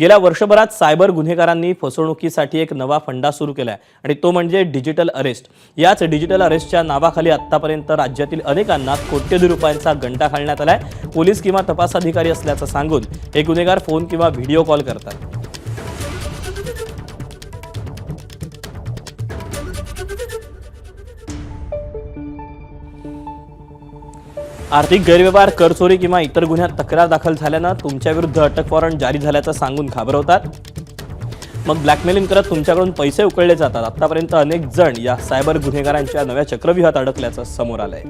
गेल्या वर्षभरात सायबर गुन्हेगारांनी फसवणुकीसाठी एक नवा फंडा सुरू केला आहे आणि तो म्हणजे डिजिटल अरेस्ट. याच डिजिटल अरेस्टच्या नावाखाली आतापर्यंत राज्यातील अनेकांना कोट्यधी रुपयांचा गंडा घालण्यात आलाय. पोलीस किंवा तपास अधिकारी असल्याचं सांगून हे गुन्हेगार फोन किंवा व्हिडिओ कॉल करतात. आर्थिक गैरव्यवहार करचोरी किंवा इतर गुन्ह्यात तक्रार दाखल झाल्यानं तुमच्या विरुद्ध अटक वॉरंट जारी झाल्याचं सांगून घाबरवतात. मग ब्लॅकमेलिंग करत तुमच्याकडून पैसे उकळले जातात. आतापर्यंत अनेक जण या सायबर गुन्हेगारांच्या नव्या चक्रव्यूहात अडकल्याचं समोर आलंय.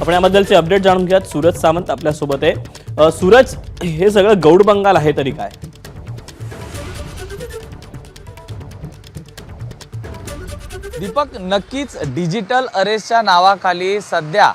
आपण याबद्दलचे अपडेट जाणून घ्यात सूरज सामंत आपल्यासोबत आहे. सूरज हे सगळं गौड बंगाल आहे तरी काय? दीपक नक्कीच डिजिटल अरेस्टच्या नावाखाली सध्या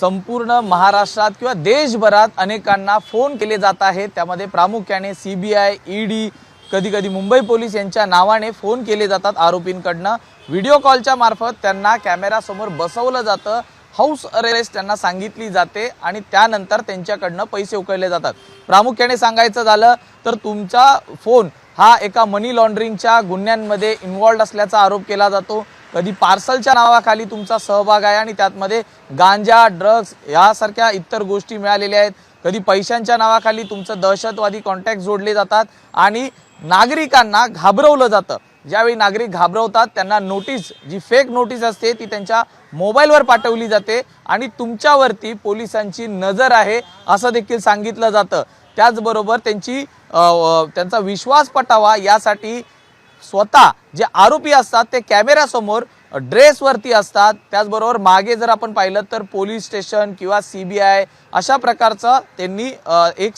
संपूर्ण महाराष्ट्रात किंवा देशभरात अनेकांना फोन केले जात आहेत. त्यामध्ये प्रामुख्याने सी बी आय ईडी कधी कधी मुंबई पोलीस यांच्या नावाने फोन केले जातात आरोपींकडनं. व्हिडिओ कॉलच्या मार्फत त्यांना कॅमेरासमोर बसवलं जातं. हाऊस अरेस्ट त्यांना सांगितली जाते आणि त्यानंतर त्यांच्याकडनं पैसे उकळले जातात. प्रामुख्याने सांगायचं झालं तर तुमचा फोन हा एका मनी लॉन्ड्रिंगच्या गुन्ह्यांमध्ये इन्वॉल्ड असल्याचा आरोप केला जातो. कधी पार्सलच्या नावाखाली तुमचा सहभाग आहे आणि त्यातमध्ये गांजा ड्रग्ज यासारख्या इतर गोष्टी मिळालेल्या आहेत. कधी पैशांच्या नावाखाली तुमचं दहशतवादी कॉन्टॅक्ट जोडले जातात आणि नागरिकांना घाबरवलं जातं. ज्यावेळी नागरिक घाबरवतात त्यांना नोटीस जी फेक नोटीस असते ती त्यांच्या मोबाईलवर पाठवली जाते आणि तुमच्यावरती पोलिसांची नजर आहे असं देखील सांगितलं जातं. त्याचबरोबर त्यांची त्यांचा विश्वास पटावा यासाठी स्वतः जे आरोपी असतात ते कॅमेऱ्यासमोर ड्रेसवरती असतात. त्याचबरोबर मागे जर आपण पाहिलं तर पोलीस स्टेशन किंवा सी बी आय अशा प्रकारचं त्यांनी एक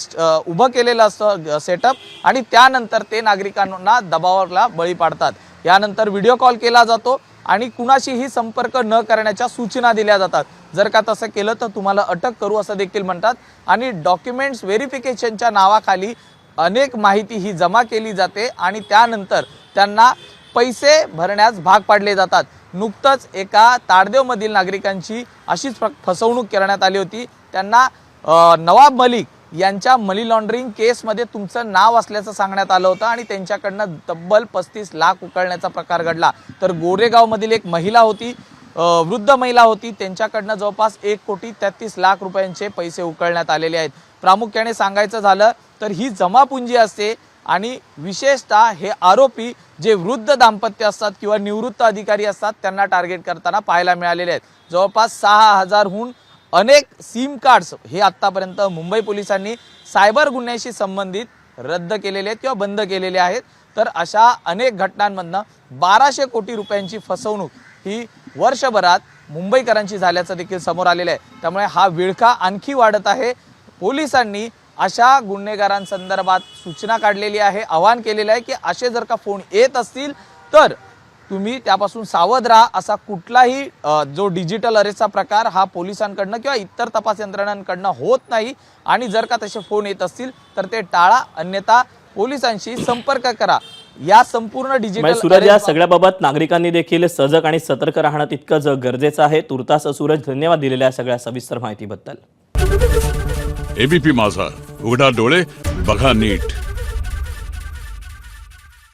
उभं केलेलं असतं सेटअप आणि त्यानंतर ते नागरिकांना दबावाला बळी पाडतात. यानंतर व्हिडिओ कॉल केला जातो. आणि कुणाशीही संपर्क न करण्याच्या सूचना दिल्या जातात. जर का तसं केलं तर तुम्हाला अटक करू असं देखील म्हणतात. आणि डॉक्युमेंट्स व्हेरिफिकेशनच्या नावाखाली अनेक माहिती ही जमा केली जाते आणि त्यानंतर त्यांना पैसे भरण्यास भाग पाडले जातात. नुकतंच एका ताडदेवमधील नागरिकांची अशीच फ- फसवणूक करण्यात आली होती. त्यांना नवाब मलिक यांच्या मनी लॉन्ड्रिंग केसमध्ये तुमचं नाव असल्याचं सांगण्यात आलं होतं आणि त्यांच्याकडनं तब्बल पस्तीस लाख उकळण्याचा प्रकार घडला. तर गोरेगावमधील एक महिला होती वृद्ध महिला होती. त्यांच्याकडनं जवळपास एक कोटी तेहतीस लाख रुपयांचे पैसे उकळण्यात आलेले आहेत. प्रामुख्याने सांगायचं झालं तर ही जमापुंजी असते आणि विशेषतः हे आरोपी जे वृद्ध दाम्पत्य असतात किंवा निवृत्त अधिकारी असतात त्यांना टार्गेट करताना पाहायला मिळालेले आहेत. जवळपास सहा हजारहून अनेक सिम कार्ड्स हे आत्तापर्यंत मुंबई पोलिसांनी सायबर गुन्ह्याशी संबंधित रद्द केलेले आहेत किंवा बंद केलेले आहेत. तर अशा अनेक घटनांमधनं बाराशे कोटी रुपयांची फसवणूक ही वर्षभरात मुंबईकरांची झाल्याचं देखील समोर आलेलं आहे. त्यामुळे हा विळखा आणखी वाढत आहे. पोलिसांनी अशा गुन्हेगारांसंदर्भात सूचना काढलेली आहे आवाहन केलेलं आहे की असे जर का फोन येत असतील तर तुम्ही त्यापासून सावध राहा असा कुठलाही जो डिजिटल अरेस्टचा प्रकार हा पोलिसांकडनं किंवा इतर तपास यंत्रणांकडनं होत नाही आणि जर का तसे फोन येत असतील तर ते टाळा. अन्यथा पोलिसांशी संपर्क करा. या संपूर्ण म्हणजे डिजिटल सूरज या arrest- सगळ्याबाबत नागरिकांनी देखील सजग आणि सतर्क राहणं तितकंच गरजेचं आहे. तुर्तास सूरज धन्यवाद दिलेल्या सगळ्या सविस्तर माहितीबद्दल. एबीपी माझा. उघडा डोळे बघा नीट.